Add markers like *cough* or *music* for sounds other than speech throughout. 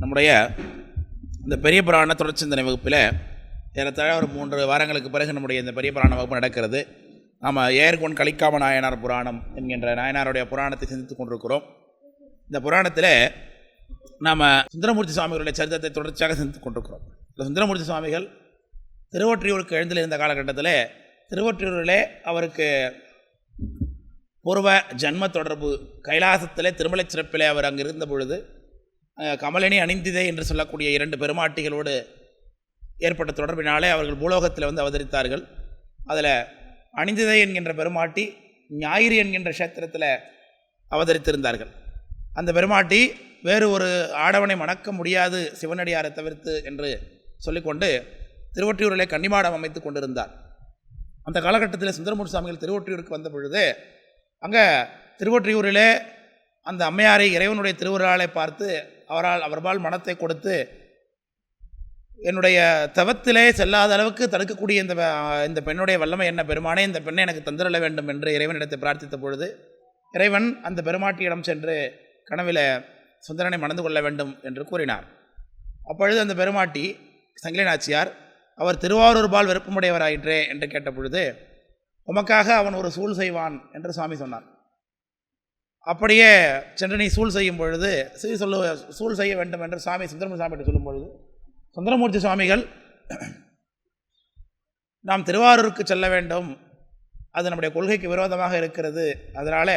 நம்முடைய இந்த பெரிய புராண தொடர்ச்சிந்தனை வகுப்பில் ஏறத்தாழ ஒரு மூன்று வாரங்களுக்கு பிறகு நம்முடைய இந்த பெரிய புராண வகுப்பு நடக்கிறது. நாம் ஏர்கொன் கலிக்காம நாயனார் புராணம் என்கின்ற நாயனாருடைய புராணத்தை சிந்தித்து கொண்டிருக்கிறோம். இந்த புராணத்தில் நாம் சுந்தரமூர்த்தி சுவாமிகளுடைய சரித்திரத்தை தொடர்ச்சியாக சிந்தித்து கொண்டிருக்கிறோம். இந்த சுந்தரமூர்த்தி சுவாமிகள் திருவொற்றியூருக்கு எழுந்திருந்த காலகட்டத்தில் திருவொற்றியூரிலே அவருக்கு பூர்வ ஜன்ம தொடர்பு கைலாசத்திலே திருமலை சிறப்பிலே அவர் அங்கே இருந்த பொழுது கமலினி அணிந்திதே என்று சொல்லக்கூடிய இரண்டு பெருமாட்டிகளோடு ஏற்பட்ட தொடர்பினாலே அவர்கள் பூலோகத்தில் வந்து அவதரித்தார்கள். அதில் அணிந்திதை என்கின்ற பெருமாட்டி ஞாயிறு என்கின்ற க்ஷேத்திரத்தில் அவதரித்திருந்தார்கள். அந்த பெருமாட்டி வேறு ஒரு ஆடவனை மணக்க முடியாது சிவனடியாரை தவிர்த்து என்று சொல்லிக்கொண்டு திருவொற்றியூரிலே கன்னிமாடம் அமைத்து கொண்டிருந்தார். அந்த காலகட்டத்தில் சுந்தரமூர் சுவாமிகள் திருவொற்றியூருக்கு வந்த பொழுது அங்கே திருவொற்றியூரிலே அந்த அம்மையாரை இறைவனுடைய திருவுருளாலை பார்த்து அவரால் அவர்பால் மனத்தை கொடுத்து என்னுடைய தவத்திலே செல்லாத அளவுக்கு தடுக்கக்கூடிய இந்த இந்த பெண்ணுடைய வல்லமை என்ன? பெருமானே இந்த பெண்ணை எனக்கு தந்திரல வேண்டும் என்று இறைவனிடத்தை பிரார்த்தித்த பொழுது இறைவன் அந்த பெருமாட்டியிடம் சென்று கனவில் சுந்தரனை மணந்து கொள்ள வேண்டும் என்று கூறினார். அப்பொழுது அந்த பெருமாட்டி சங்கிலி நாச்சியார் அவர் திருவாரூர் பால் விருப்பமுடையவராயிற்றே என்று கேட்ட பொழுது உமக்காக அவன் ஒரு சூழ் செய்வான் என்று சுவாமி சொன்னார். அப்படியே சென்று நீ சூழ் செய்யும் பொழுது சிறு சொல்லு சூழ் செய்ய வேண்டும் என்று சுவாமி சுந்தரமூர்த்தி சாமி சொல்லும் பொழுது சுந்தரமூர்த்தி சுவாமிகள் நாம் திருவாரூருக்கு செல்ல வேண்டும். அது நம்முடைய கொள்கைக்கு விரோதமாக இருக்கிறது. அதனால்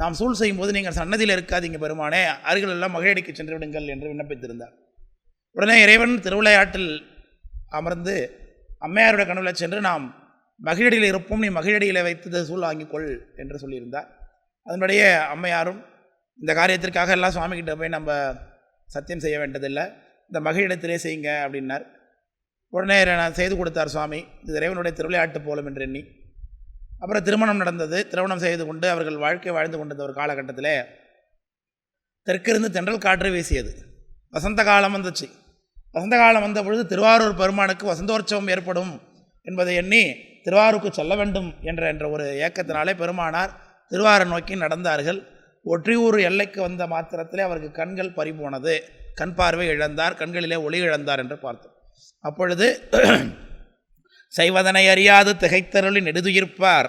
நாம் சூழ் செய்யும்போது நீங்கள் சன்னதியில் இருக்காதீங்க பெருமானே. அருகில் எல்லாம் மகிழடிக்கு சென்று விடுங்கள் என்று விண்ணப்பித்திருந்தார். உடனே இறைவன் திருவிளையாட்டில் அமர்ந்து அம்மையாருடைய கனவில் சென்று நாம் மகிழடியில் இருப்போம். நீ மகிழடியில் வைத்தது சூழ் வாங்கிக்கொள் என்று சொல்லியிருந்தார். அதனுடைய அம்மையாரும் இந்த காரியத்திற்காக எல்லாம் சுவாமிகிட்ட போய் நம்ம சத்தியம் செய்ய வேண்டியதில்லை இந்த மகிழிடத்திலே செய்யுங்க அப்படின்னார். உடனே நான் செய்து கொடுத்தார் சுவாமி இது இறைவனுடைய திருவிளையாட்டு போலும் என்று எண்ணி. அப்புறம் திருமணம் நடந்தது. திருமணம் செய்து கொண்டு அவர்கள் வாழ்க்கை வாழ்ந்து கொண்டிருந்த ஒரு காலகட்டத்தில் தெற்கிருந்து தென்றல் காற்று வீசியது. வசந்த காலம் வந்துச்சு. வசந்த காலம் வந்த பொழுது திருவாரூர் பெருமானுக்கு வசந்தோற்சவம் ஏற்படும் என்பதை எண்ணி திருவாரூருக்கு செல்ல வேண்டும் என்ற என்ற ஒரு ஏக்கத்தினாலே பெருமானார் திருவாரூர் நோக்கி நடந்தார்கள். ஒற்றியூர் எல்லைக்கு வந்த மாத்திரத்திலே அவருக்கு கண்கள் பறிபோனது. கண் பார்வை இழந்தார். கண்களிலே ஒளி இழந்தார் என்று பார்த்தோம். அப்பொழுது *clears throat* செய்வதனை அறியாது திகைத்தருளி நெடுதுயிர்ப்பார்.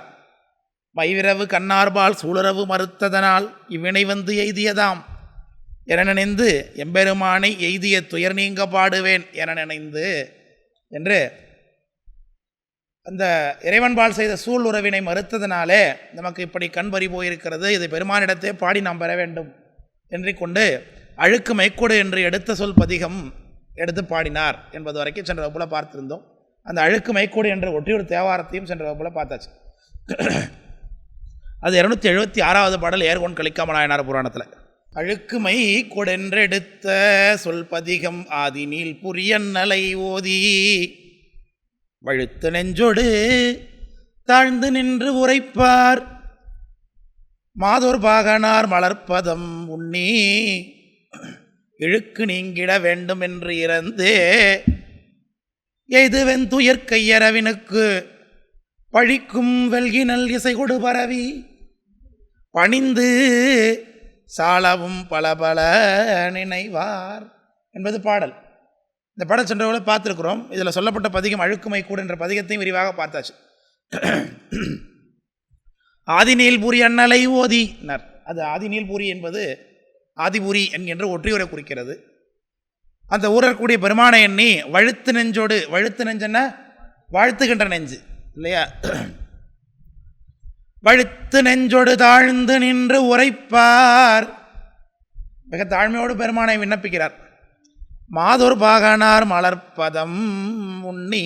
மைவிரவு கண்ணார்பால் சூழரவு மறுத்ததனால் இவ்வினை வந்து எய்தியதாம். என நினைந்து எம்பெருமானை எய்திய துயர் நீங்க பாடுவேன் என நினைந்து என்று அந்த இறைவன்பால் செய்த சூழ் உறவினை மறுத்ததினாலே நமக்கு இப்படி கண் பறி போயிருக்கிறது. இதை பெருமானிடத்தே பாடி நாம் பெற வேண்டும். என்று கொண்டு அழுக்கு மைக்கூடு என்று எடுத்த சொல் பதிகம் எடுத்து பாடினார் என்பது வரைக்கும் சென்ற வகுப்பில் பார்த்திருந்தோம். அந்த அழுக்கு மைக்கோடு என்ற ஒற்றியூர் தேவாரத்தையும் சென்ற வகுப்பில் பார்த்தாச்சு. அது இருநூத்தி எழுபத்தி ஆறாவது பாடல் ஏர்கொன் கழிக்காமலாயனார் புராணத்தில். அழுக்கு மை கொடென்றெடுத்த சொல் பதிகம் ஆதி நீல் புரியன்னலை ஓதி வழுத்து நெஞ்சொடு தாழ்ந்து நின்று உரைப்பார். மாதோர் பாகனார் மலர்ப்பதம் உண்ணி இழுக்கு நீங்கிட வேண்டும் என்று இறந்தே எய்துவென் துயர் கையரவினுக்கு பழிக்கும் வெல்கினல் இசை கொடு பரவி பணிந்து சாலவும் பல பல நினைவார் என்பது பாடல். இந்த படம் சென்றவர்களை பார்த்துருக்குறோம். இதில் சொல்லப்பட்ட பதிகம் அழுக்குமை கூட என்ற பதிகத்தையும் விரிவாக பார்த்தாச்சு. ஆதிநீல்பூரி அண்ணலை ஓதினர் அது ஆதிநீல்பூரி என்பது ஆதிபுரி என்கின்ற ஒற்றியூரை குறிக்கிறது. அந்த ஊரக்கூடிய பெருமானை எண்ணி வழுத்து நெஞ்சோடு வழுத்து நெஞ்சன்னா? வாழ்த்துகின்ற நெஞ்சு இல்லையா? வழுத்து நெஞ்சோடு தாழ்ந்து நின்று உரைப்பார். மிக தாழ்மையோடு பெருமானை விண்ணப்பிக்கிறார். மாதொரு பாகனார் மலர்ப்பதம் உண்ணி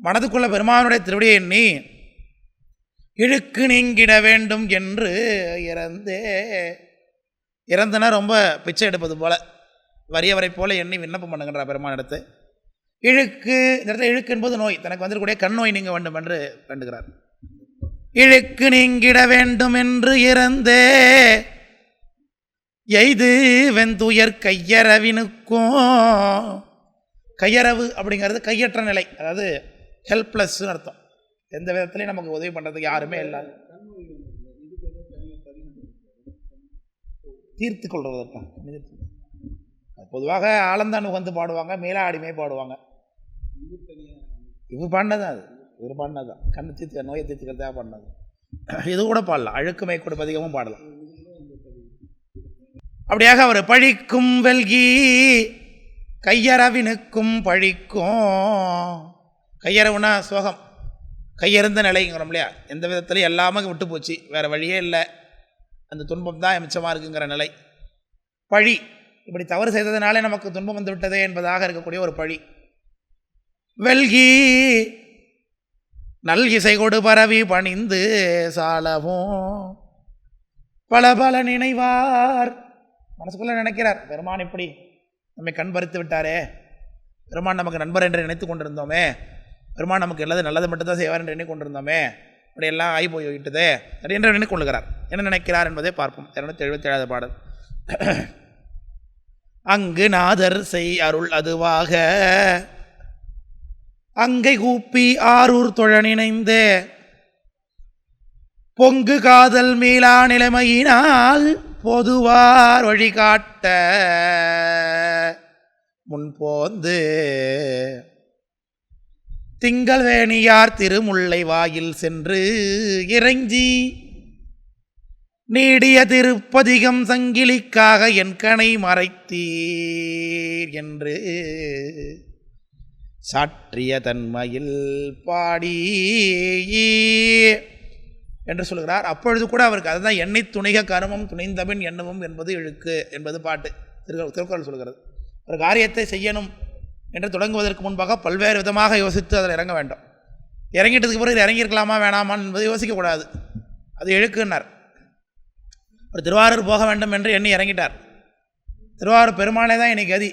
மனதுக்குள்ள பெருமானுடைய திருவிடியை எண்ணி இழுக்கு நீங்கிட வேண்டும் என்று இறந்தே இறந்தனா ரொம்ப பிச்சை எடுப்பது போல வறியவரை போல எண்ணி விண்ணப்பம் பண்ணுகின்றார் பெருமானிடத்து இழுக்கு இந்த இடத்துல இழுக்கு என்பது நோய் தனக்கு வந்திருக்கூடிய கண் நோய் நீங்க வேண்டும் என்று வேண்டுகிறார். இழுக்கு நீங்கிட வேண்டும் என்று இறந்தே எய்து வெந்துயர் கையறவினுக்கும் கையறவு அப்படிங்கிறது கையற்ற நிலை. அதாவது ஹெல்ப்லெஸ்ன்னு அர்த்தம். எந்த விதத்துலையும் நமக்கு உதவி பண்ணுறதுக்கு யாருமே இல்லாது தீர்த்து கொள்வதற்காக பொதுவாக ஆலந்தான் உகந்து பாடுவாங்க மேலாடிமை பாடுவாங்க. இவர் பாடினது அது. இவர் பாடினது கண்ணு தீர்த்து நோயை தீர்த்துக்கிறதுக்காக பாடினது இது கூட பாடலாம். அழுக்குமை கூட பாடலாம். அப்படியாக அவர் பழிக்கும் வெல்கி கையறவினுக்கும் பழிக்கும். கையறவுனா சோகம். கையறந்த நிலைங்கிறோம் இல்லையா? எந்த விதத்துலையும் எல்லாமே விட்டு போச்சு. வேறு வழியே இல்லை. அந்த துன்பம் தான் மிச்சமாக இருக்குங்கிற நிலை. பழி. இப்படி தவறு செய்ததுனாலே நமக்கு துன்பம் வந்து விட்டதே என்பதாக இருக்கக்கூடிய ஒரு பழி. வெல்கி நல் இசை கொடு பரவி பணிந்து சாலவும். பல பல நினைவார். மனசுக்குள்ளே நினைக்கிறார் பெருமான் இப்படி நம்மை கண் பறித்து விட்டாரே. பெருமான் நமக்கு நண்பர் என்று நினைத்து கொண்டிருந்தோமே. பெருமான் நமக்கு எல்லாது நல்லது மட்டும்தான் செய்வார் என்று எண்ணிக்கொண்டிருந்தோமே. இப்படி எல்லாம் ஆகி போய் விட்டதே அப்படி என்று நினைக்கொள்கிறார் என்ன நினைக்கிறார் என்பதை பார்ப்போம். இரநூத்தி எழுபத்தி ஏழாவது பாடல். அங்கு நாதர் செய் அருள் அதுவாக. அங்கை கூப்பி ஆரூர் தொழ பொங்கு காதல் மீளா நிலைமையினால் பொதுவார் வழிகாட்ட முன்போந்து திங்கள் வேணியார் திருமுல்லை வாயில் சென்று இறைஞ்சி நீடிய திருப்பதிகம் சங்கிலிக்காக என் கணை மறைத்தீர் என்று சாற்றிய தன்மையில் பாடி என்று சொல்கிறார் அப்பொழுது கூட அவருக்கு அதுதான் எண்ணெய் துணிக கருமம் துணிந்தபின் எண்ணமும் என்பது இழுக்கு என்பது பாட்டு திரு திருக்குறள் சொல்கிறது ஒரு காரியத்தை செய்யணும் என்று தொடங்குவதற்கு முன்பாக பல்வேறு விதமாக யோசித்து அதில் இறங்க வேண்டும். இறங்கிட்டதுக்கு பிறகு இறங்கியிருக்கலாமா வேணாமா என்பது யோசிக்கக்கூடாது அது இழுக்குன்னார். ஒரு திருவாரூர் போக வேண்டும் என்று எண்ணி இறங்கிட்டார். திருவாரூர் பெருமானே தான் இன்னைக்கு கதி.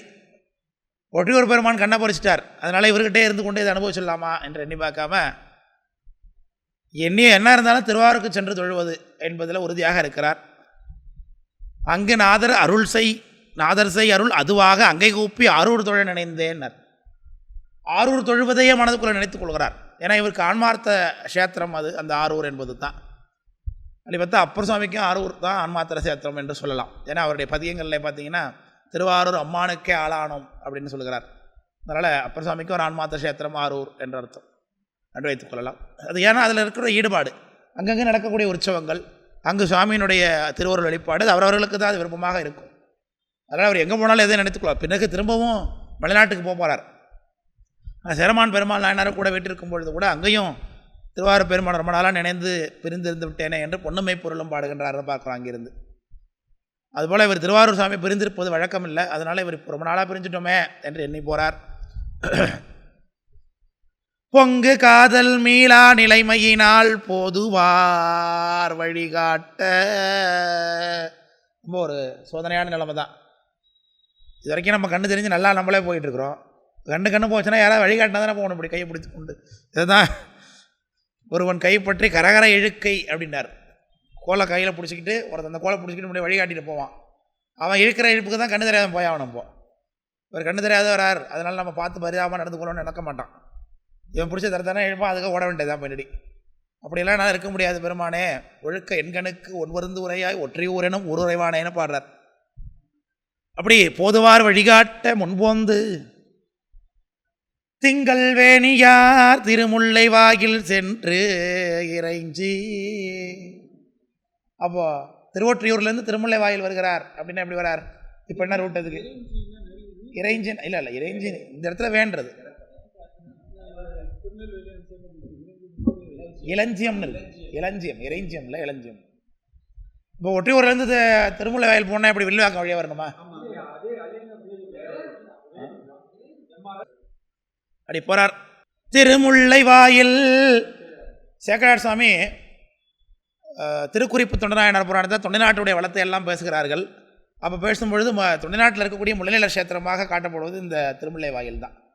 ஒட்டியூர் பெருமான் கண்ணை பறிச்சிட்டார். அதனால் இவர்கிட்டே இருந்து கொண்டே இதை அனுபவிச்சிடலாமா என்று எண்ணி பார்க்காம எண்ணி என்ன இருந்தாலும் திருவாரூருக்கு சென்று தொழுவது என்பதில் உறுதியாக இருக்கிறார். அங்கு நாதர் அருள் செய் நாதர் செய் அருள் அதுவாக அங்கை கூப்பி ஆரூர் தொழில் நினைந்தேன்னர் ஆரூர் தொழுவதையே மனதுக்குள்ளே நினைத்துக் கொள்கிறார். ஏன்னா இவருக்கு ஆன்மார்த்த கஷேத்திரம் அது அந்த ஆரூர் என்பது தான். அப்படி பார்த்தா அப்பர் சுவாமிக்கும் ஆரூர் தான் ஆன்மாத்திர சேத்திரம் என்று சொல்லலாம். ஏன்னா அவருடைய பதியங்களில் பார்த்தீங்கன்னா திருவாரூர் அம்மானுக்கே ஆளானோம் அப்படின்னு சொல்லுகிறார் அதனால் அப்பர் சுவாமிக்கும் ஒரு ஆன்மாத்திர சேத்திரம் ஆரூர் என்ற அர்த்தம். என்று வைத்துக் கொள்ளலாம் அது ஏன்னா அதில் இருக்கிற ஈடுபாடு. அங்கங்கே நடக்கக்கூடிய உற்சவங்கள் அங்கு சுவாமியினுடைய திருவருள் வெளிப்பாடு அது அவரவர்களுக்கு தான் அது விருப்பமாக இருக்கும். அதனால் அவர் எங்கே போனாலும் எதை நினைத்துக்கொள்வார் பிறகு திரும்பவும் வெளிநாட்டுக்கு போக போகிறார் சிரமான் பெருமாள் நாயனார் கூட வீட்டிற்கும் பொழுது கூட அங்கேயும் திருவாரூர் பெருமாள் ரொம்ப நாளாக நினைந்து பிரிந்திருந்து விட்டேனே என்று பொன்னுமை பொருளும் பாடுகின்றார் பார்க்குறோம் அங்கிருந்து. அதுபோல் இவர் திருவாரூர் சாமி பிரிந்திருப்பது வழக்கம் இல்லை அதனால் இவர் ரொம்ப நாளாக பிரிஞ்சிட்டோமே என்று எண்ணி போகிறார் பொங்கு காதல் மீளா நிலைமையினால் போதுவார் வழிகாட்ட. ரொம்ப ஒரு சோதனையான நிலைமை தான் இது வரைக்கும் நம்ம கண்ணு தெரிஞ்சு நல்லா நம்மளே போயிட்டுருக்குறோம். கண்ணு கண்ணு போச்சுன்னா யாராவது வழிகாட்டினா தானே போகணும். இப்படி கையை பிடித்து கொண்டு. இதுதான் ஒருவன் கைப்பற்றி கரகர இழுக்கை அப்படின்னார். கோலை கையில் பிடிச்சிக்கிட்டு ஒருத்தன் அந்த கோலை பிடிச்சிக்கிட்டு முன்னாடி வழிகாட்டிட்டு போவான். அவன் இழுக்கிற இழுப்புக்கு தான் கண்ணு தெரியாத போய் அவன் போ ஒரு கண்ணு தெரியாத வரார் அதனால் நம்ம பார்த்து பரிதாபமாக நடந்து கொள்ளணும்னு நடக்க மாட்டான். இவன் பிடிச்ச தரத்தானே எழுப்பான் அதுக்கு ஓட வேண்டியதான் பின்னாடி அப்படியெல்லாம் நான் இருக்க முடியாது பெருமானே. ஒழுக்க எண்கணுக்கு ஒன்வருந்து உரையாய் ஒற்றை ஊரெனும் ஒரு உறைவானேன்னு பாடுறார். அப்படி போதுவார் வழிகாட்ட முன்போந்து திங்கள் வேணியார் திருமுல்லை வாயில் சென்று இறைஞ்சி. அப்போ திருவொற்றியூர்லேருந்து திருமுல்லை வாயில் வருகிறார் அப்படின்னா எப்படி வரார்? இப்போ என்ன ரூட் அதுக்கு? இறைஞ்சின் இல்லை இல்லை இறைஞ்சின் இந்த இடத்துல வேண்டது இளஞ்சியம்னு இருக்கு. இளஞ்சியம் இறைஞ்சியம் இல்லை இளஞ்சியம். இப்போ ஒற்றியூர்லேருந்து தி- திருமுல்லை வாயில் போனால் எப்படி வில்லுவாக்கம் வழியாக வரணுமா? அப்படி போகிறார் திருமுல்லை வாயில் சேக்கராட் சுவாமி திருக்குறிப்பு தொண்டநாயனார் புராணத்தை தொண்டை நாட்டுடைய வளத்தை எல்லாம் பேசுகிறார்கள். அப்போ பேசும்பொழுது ம தொண்டை நாட்டில் இருக்கக்கூடிய முல்லைநில கஷேத்திரமாக காட்டப்படுவது இந்த திருமுல்லை வாயில் தான்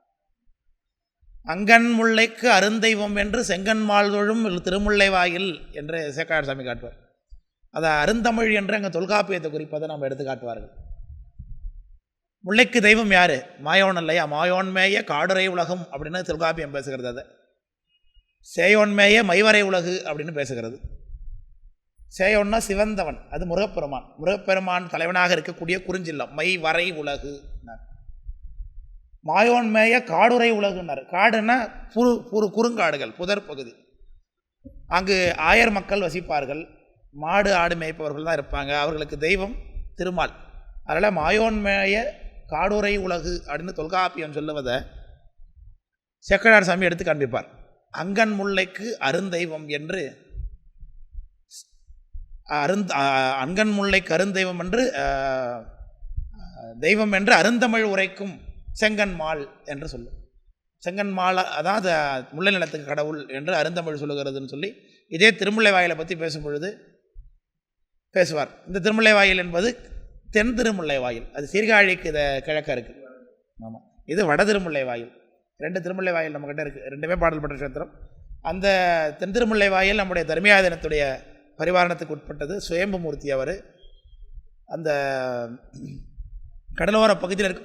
அங்கன் முல்லைக்கு அருந்தெய்வம் என்று செங்கன் மால்தொழும் திருமுல்லை வாயில் என்று சேக்காடு சாமி காட்டுவார். அதை அருந்தமிழ் என்று அங்கே தொல்காப்பியத்தை குறிப்பதை நம்ம எடுத்து காட்டுவார்கள். முல்லைக்கு தெய்வம் யார்? மாயோன் இல்லையா மாயோன்மேய காடுரை உலகம் அப்படின்னு தொல்காப்பியம் பேசுகிறது அதை. சேயோன்மேய மைவரை உலகு அப்படின்னு பேசுகிறது. சேயோன்னா சிவந்தவன் அது முருகப்பெருமான். முருகப்பெருமான் தலைவனாக இருக்கக்கூடிய குறிஞ்சில்லம் மை வரை உலகு. நான் மாயோன்மேய காடுரை உலகுனர். காடுன்னா புரு புரு குறுங்காடுகள் புதர் பகுதி. அங்கு ஆயர் மக்கள் வசிப்பார்கள். மாடு ஆடு மேய்ப்பவர்கள் தான் இருப்பாங்க. அவர்களுக்கு தெய்வம் திருமால். அதனால் மாயோன்மேய காடுரை உலகு அப்படின்னு தொல்காப்பியம் சொல்லுவதை செக்கடார் சாமி எடுத்து காண்பிப்பார். அங்கன் முல்லைக்கு அருந்தெய்வம் என்று அருந்த அ- அங்கன் முல்லைக்கு அருந்தெய்வம் என்று தெய்வம் என்று அருந்தமிழ் உரைக்கும் செங்கன்மால் என்று சொல்லும் அதான் அதாவது முல்லை நிலத்துக்கு கடவுள் என்று அருந்தமிழ் சொல்லுகிறதுன்னு சொல்லி இதே திருமுல்லை வாயிலை பற்றி பேசும் பொழுது பேசுவார். இந்த திருமுல்லை வாயில் என்பது தென் திருமுல்லை வாயில். அது சீர்காழிக்கு இதை கிழக்க இருக்குது ஆமாம் இது வட திருமுல்லை வாயில். ரெண்டு திருமுல்லை வாயில் நம்மக்கிட்ட இருக்குது ரெண்டுமே பாடல் பெற்ற கஷேத்திரம் அந்த தென் திருமுல்லை வாயில் நம்முடைய தர்மியாதனத்துடைய பரிவாரணத்துக்கு உட்பட்டது சுயம்பு மூர்த்தி அவர். அந்த கடலோர பகுதியில் இருக்க.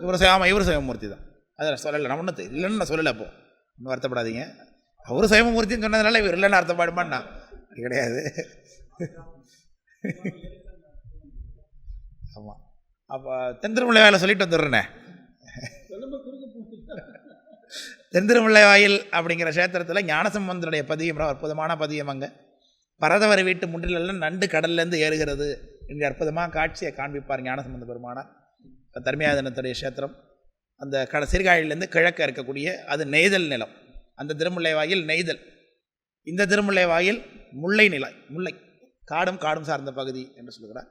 இவர் சுய- ஆமாம் இவர் சுயமூர்த்தி தான். அதில் சொல்லலை நம்ம ஒன்று இல்லைன்னு நான் சொல்லலை அப்போ. ஒன்றும் வருத்தப்படாதீங்க. அவர் சுயமூர்த்தின்னு சொன்னதுனால இவர் இல்லைன்னு அர்த்தப்படுமாண்ணா. அப்படி கிடையாது. *laughs* ஆமாம் அப்போ தென்திருமுல்லை வாயில் சொல்லிட்டு வந்துடுறேனே. தென்திருமுல்லை வாயில் அப்படிங்கிற கஷேத்திரத்தில் ஞானசம்பந்தனுடைய பதியம் அற்புதமான பதியம் அங்கே. பரதவர் வீட்டு முன்றிலெல்லாம் நண்டு கடல்லேருந்து ஏறுகிறது என்கிற அற்புதமாக காட்சியை காண்பிப்பார் ஞானசம்பந்த பெருமானார். தர்மியாதனத்துடைய கஷேத்திரம் அந்த கட சீர்காழிலேருந்து கிழக்க இருக்கக்கூடிய அது நெய்தல் நிலம். அந்த திருமுல்லை வாயில் நெய்தல். இந்த திருமுல்லை வாயில் முல்லை நிலை முல்லை காடும் காடும் சார்ந்த பகுதி என்று சொல்கிறார்.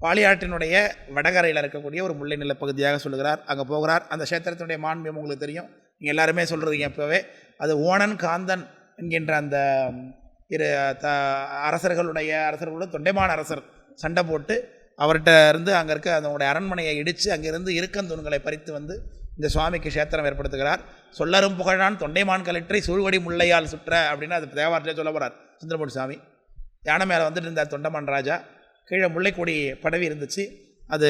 பாலியாற்றினுடைய வடகரையில் இருக்கக்கூடிய ஒரு முல்லை நில பகுதியாக சொல்லுகிறார் அங்கே போகிறார். அந்த கஷேத்திரத்தினுடைய மாண்பியம் உங்களுக்கு தெரியும். நீங்கள் எல்லாருமே சொல்கிறீங்க இப்போவே. அது ஓணன் காந்தன் என்கின்ற அந்த இரு த அரசர்களுடைய அரசர்களோட தொண்டைமான அரசர் சண்டை போட்டு அவர்கிட்ட இருந்து அங்கே இருக்க அதனுடைய அரண்மனையை இடித்து அங்கிருந்து இருக்கந்தூண்களை பறித்து வந்து இந்த சுவாமிக்கு க்ஷேத்திரம் ஏற்படுத்துகிறார். சொல்லரும் புகழான் தொண்டைமான் கலெக்டரை சூழ்வடி முல்லையால் சுற்ற அப்படின்னு அது தேவாரத்திலே சொல்ல போகிறார் சுந்தரமூர்த்தி சுவாமி. யானை மேலே வந்துட்டு இருந்தார் தொண்டமான் ராஜா. கீழே முல்லைக்கொடி படவி இருந்துச்சு. அது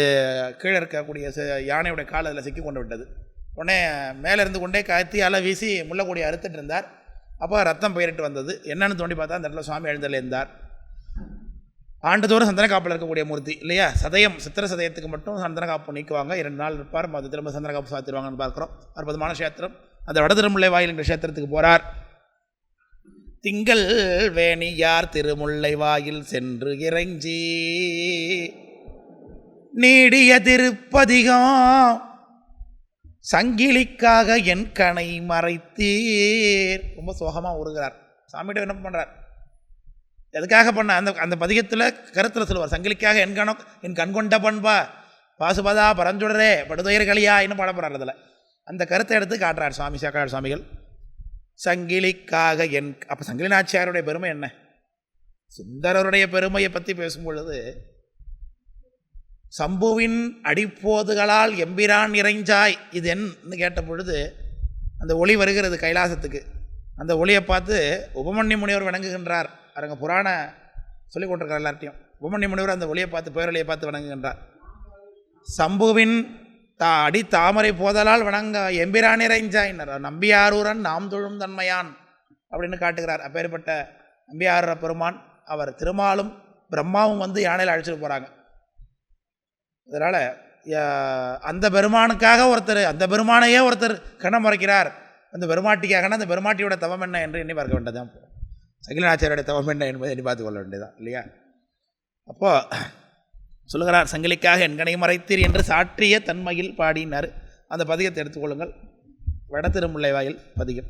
கீழே இருக்கக்கூடிய ச- யானையோட கால் அதில் சிக்கி கொண்டு விட்டது. உடனே மேலே இருந்து கொண்டே கத்தியால் வீசி முல்லைக்கொடி அறுத்துட்டு இருந்தார். அப்போ ரத்தம் பயிரிட்டு வந்தது. என்னென்னு தோண்டி பார்த்தா அந்த இடத்துல சுவாமி எழுந்தல் இருந்தார். ஆண்டுதோறும் சந்தன காப்பில் இருக்கக்கூடிய மூர்த்தி இல்லையா? சதயம் சித்திர சதயத்துக்கு மட்டும் சந்தன காப்பு நீக்குவாங்க. இரண்டு நாள் இருப்பார். அது திரும்ப சந்தன காப்பு சாத்திடுவாங்கன்னு பார்க்குறோம். அற்புதமான கஷேத்திரம். அந்த வட திருமுல்லை வாயில் என்ற கஷேத்திரத்துக்கு போகிறார் திங்கள் வேணியார் திருமுல்லை வாயில் சென்று இறைஞ்சி. நீடிய திருப்பதிகம் சங்கிலிக்காக என் கணை மறைத்தீர். ரொம்ப சோகமாக உருகிறார். சாமியிட்ட என்ன பண்ணுறார் எதுக்காக பண்ண? அந்த அந்த பதிகத்தில் கருத்தில் சொல்லுவார் சங்கிலிக்காக என் கணம் என் கண்கொண்ட பண்பா? பாசுபதா பரஞ்சுடரே படுதுயர் களியா? இன்னும் பாட போகிறார் அதில். அந்த கருத்தை எடுத்து காட்டுறார் சுவாமி சேக்காடு சுவாமிகள். சங்கிலிக்காக என் அப்போ சங்கிலி நாச்சியாருடைய பெருமை என்ன? சுந்தரருடைய பெருமையை பற்றி பேசும் பொழுது சம்புவின் அடிப்போதுகளால் எம்பிரான் இறைஞ்சாய் இது என்னன்னு கேட்ட பொழுது அந்த ஒளி வருகிறது கைலாசத்துக்கு. அந்த ஒளியை பார்த்து உபமன்ய முனிவர் விளங்குகின்றார் அரங்க புராண சொல்லிக் கொண்டிருக்கார் எல்லார்ட்டையும். உபமன்ய முனிவர் அந்த ஒளியை பார்த்து பேரொழியை பார்த்து வணங்குகின்றார். சம்புவின் தா அடி தாமரை போதலால் வணங்க எம்பிரான் இறைஞ்சாயினர் நம்பியாரூரன் நாம் தொழும் தன்மையான் அப்படின்னு காட்டுகிறார். அப்பேற்பட்ட நம்பியாரூர பெருமான் அவர் திருமாலும் பிரம்மாவும் வந்து யானையில் அழைச்சிட்டு போகிறாங்க அதனால் அந்த பெருமானுக்காக ஒருத்தர் அந்த பெருமானையே ஒருத்தர் கண்ணம் மறைக்கிறார். அந்த பெருமாட்டிக்காகனா அந்த பெருமாட்டியோட தவம் என்ன என்று எண்ணி பார்க்க வேண்டியதான் சங்கிலாச்சாரியோட தவம் என்ன என்பதை எண்ணி பார்த்து கொள்ள வேண்டியதான் இல்லையா? அப்போது சொல்லுகிறார் சங்கிலிக்காக என்கனை மறைத்தீர் என்று சாற்றிய தன்மையில் பாடினார். அந்த பதிகத்தை எடுத்துக்கொள்ளுங்கள் வட திருமுல்லை வாயில் பதிகம்.